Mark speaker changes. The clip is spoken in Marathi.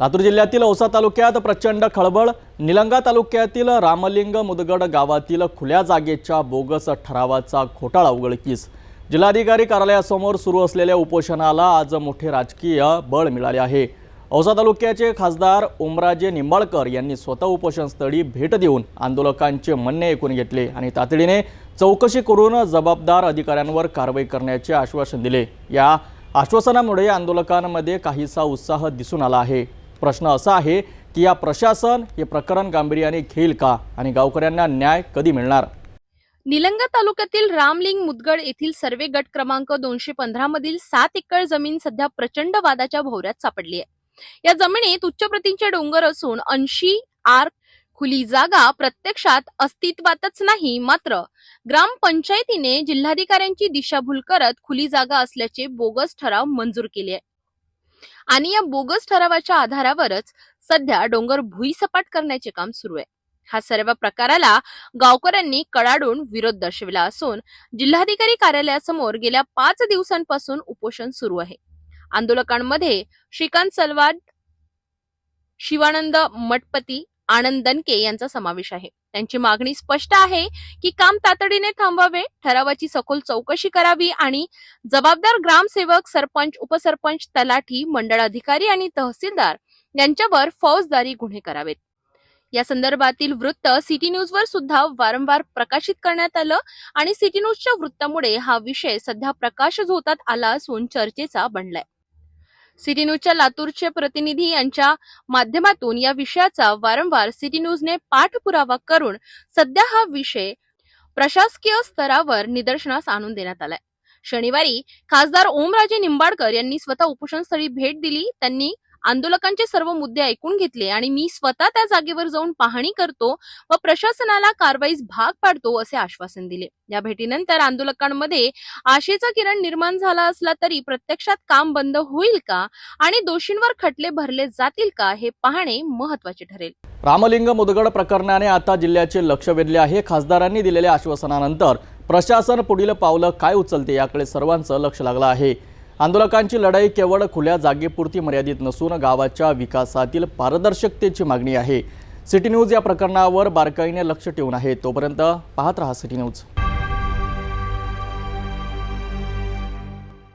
Speaker 1: लातूर जिल्ह्यातील औसा तालुक्यात प्रचंड खळबळ. निलंगा तालुक्यातील रामलिंग मुदगड गावातील खुल्या जागेच्या बोगस ठरावाचा घोटाळा उघडकीस. जिल्हाधिकारी कार्यालयासमोर सुरू असलेल्या उपोषणाला आज मोठे राजकीय बळ मिळाले आहे. औसा तालुक्याचे खासदार ओमराजे निंबाळकर यांनी स्वतः उपोषणस्थळी भेट देऊन आंदोलकांचे म्हणणे ऐकून घेतले आणि तातडीने चौकशी करून जबाबदार अधिकाऱ्यांवर कारवाई करण्याचे आश्वासन दिले. या आश्वासनामुळे आंदोलकांमध्ये काहीसा उत्साह दिसून आला आहे. प्रश्न असा आहे की या प्रशासन हे प्रकरण गांभीर्याने घेईल का? आणि गावकऱ्यांना न्याय कधी मिळणार?
Speaker 2: निलंगा तालुक्यातील रामलिंग मुदगड येथील सर्वे गट क्रमांक दोनशे पंधरा मधील सात एकर जमीन सध्या प्रचंड वादाच्या भोवऱ्यात सापडली आहे. या जमिनीत उच्च प्रतींचे डोंगर असून ऐंशी आर खुली जागा प्रत्यक्षात अस्तित्वातच नाही मात्र ग्रामपंचायतीने जिल्हाधिकाऱ्यांची दिशाभूल करत खुली जागा असल्याचे बोगस ठराव मंजूर केले आहे. आणि या बोगस ठरावाच्या आधारावरच सध्या डोंगर भुईसपाट करण्याचे काम सुरू आहे. हा सर्व प्रकाराला गावकऱ्यांनी कडाडून विरोध दर्शविला असून जिल्हाधिकारी कार्यालयासमोर गेल्या पाच दिवसांपासून उपोषण सुरू आहे. आंदोलकांमध्ये श्रीकांत सलवाद शिवानंद मठपती आनंद दनके यांचा समावेश आहे. त्यांची मागणी स्पष्ट आहे की काम तातडीने थांबवावे ठरावाची सखोल चौकशी करावी आणि जबाबदार ग्रामसेवक सरपंच उपसरपंच तलाठी मंडळ अधिकारी आणि तहसीलदार यांच्यावर फौजदारी गुन्हे करावेत. या संदर्भातील वृत्त सिटी न्यूजवर सुद्धा वारंवार प्रकाशित करण्यात आलं आणि सिटी न्यूजच्या वृत्तामुळे हा विषय सध्या प्रकाश झोतात आला असून चर्चेचा बनलाय. सिटी न्यूजच्या लातूरचे प्रतिनिधी यांच्या माध्यमातून या विषयाचा वारंवार सिटी न्यूजने पाठपुरावा करून सध्या हा विषय प्रशासकीय स्तरावर निदर्शनास आणून देण्यात आलाय. शनिवारी खासदार ओमराजे निंबाडकर यांनी स्वतः उपोषणस्थळी भेट दिली. त्यांनी आंदोलकांचे सर्व मुद्दे ऐकून घेतले आणि मी स्वतः त्या जागेवर जाऊन पाहणी करतो व प्रशासनाला कारवाईस भाग पाडतो असे आश्वासन दिले. या भेटीनंतर आंदोलकांमध्ये आशेचा किरण निर्माण झाला असला तरी प्रत्यक्षात काम बंद होईल का आणि दोषींवर खटले भरले जातील का हे पाहणे महत्त्वाचे ठरेल.
Speaker 1: रामलिंग मुदगड प्रकरणाने आता जिल्ह्याचे लक्ष वेधले आहे. खासदारांनी दिलेल्या आश्वासनानंतर प्रशासन पुढील पावलं काय उचलते याकडे सर्वांचं लक्ष लागलं आहे. आंदोलकांची लढाई केवळ खुल्या जागेपुरती मर्यादित नसून गावाच्या विकासातील पारदर्शकतेची मागणी आहे. सिटी न्यूज या प्रकरणावर बारकाईने लक्ष ठेवून आहे. तोपर्यंत पाहत रहा सिटी न्यूज.